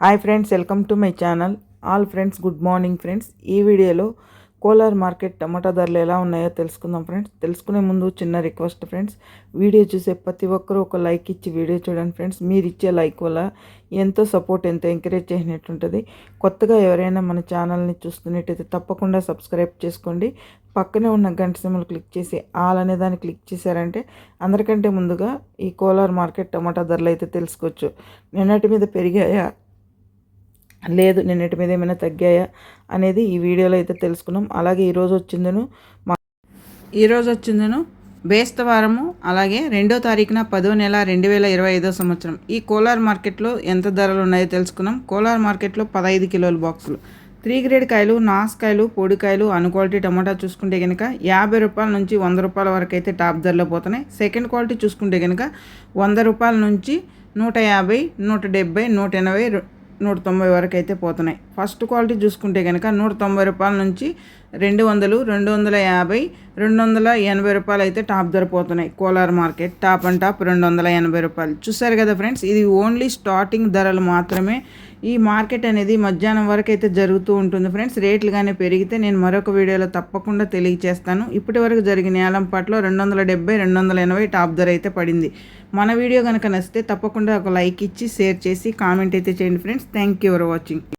Hi friends welcome to my channel all friends good morning friends ఈ వీడియోలో Kolar market టమాటా ధరలు ఎలా ఉన్నాయో తెలుసుకుందాం ఫ్రెండ్స్ తెలుసుకునే ముందు చిన్న రిక్వెస్ట్ ఫ్రెండ్స్ వీడియో చూసే ప్రతి ఒక్కరూ ఒక లైక్ ఇచ్చి వీడియో చూడండి ఫ్రెండ్స్ మీరు ఇచ్చే లైక్ వల్ల ఎంతో సపోర్ట్ ఎంతో ఎంకరేజ్ చేసినట్టుంటుంది. కొత్తగా ఎవరైనా మన ఛానల్ని చూస్తున్నట్టయితే తప్పకుండా సబ్స్క్రైబ్ చేసుకోండి. పక్కనే ఉన్న గంట సింబల్ క్లిక్ చేసి ఆల్ అనే దాన్ని క్లిక్ చేశారంటే అందరికంటే ముందుగా ఈ కోలార్ మార్కెట్ టమాటా ధరలు అయితే తెలుసుకోవచ్చు. నిన్నటి మీద పెరిగాయా? లేదు నిన్నటి మీద ఏమైనా తగ్గాయా అనేది ఈ వీడియోలో అయితే తెలుసుకున్నాం. అలాగే ఈరోజు వచ్చిందను మా ఈరోజు వచ్చిందను బేస్తవారము అలాగే రెండో తారీఖున పదో నెల రెండు వేల ఇరవై ఐదో సంవత్సరం. ఈ కోలార్ మార్కెట్లో ఎంత ధరలు ఉన్నాయో తెలుసుకున్నాం. కోలార్ మార్కెట్లో పదహైదు కిలోల బాక్సులు. త్రీ గ్రేడ్ కాయలు నాసుకాయలు పొడికాయలు అన్ క్వాలిటీ టమాటా చూసుకుంటే కనుక యాభై రూపాయల నుంచి వంద రూపాయల వరకు అయితే టాప్ ధరలో పోతున్నాయి. సెకండ్ క్వాలిటీ చూసుకుంటే కనుక వంద రూపాయల నుంచి నూట యాభై నూట డెబ్బై నూట ఎనభై నూట తొంభై వరకు అయితే పోతున్నాయి. ఫస్ట్ క్వాలిటీ చూసుకుంటే కనుక నూట తొంభై రూపాయల నుంచి రెండు వందలు రెండు వందల యాభై రెండు వందల ఎనభై రూపాయలు అయితే టాప్ ధర పోతున్నాయి. Kolar market top and top రెండు వందల ఎనభై రూపాయలు. చూసారు కదా ఫ్రెండ్స్ ఇది ఓన్లీ స్టార్టింగ్ ధరలు మాత్రమే. ఈ మార్కెట్ అనేది మధ్యాహ్నం వరకు అయితే జరుగుతూ ఉంటుంది ఫ్రెండ్స్. రేట్లు కానీ పెరిగితే నేను మరొక వీడియోలో తప్పకుండా తెలియజేస్తాను ఇప్పటి వరకు జరిగిన ఏలంపాట్లో రెండు వందల డెబ్బై రెండు వందల ఎనభై టాప్ ధర అయితే పడింది. మన వీడియో కనుక నచ్చితే తప్పకుండా ఒక లైక్ ఇచ్చి షేర్ చేసి కామెంట్ అయితే చేయండి friends. Thank you for watching.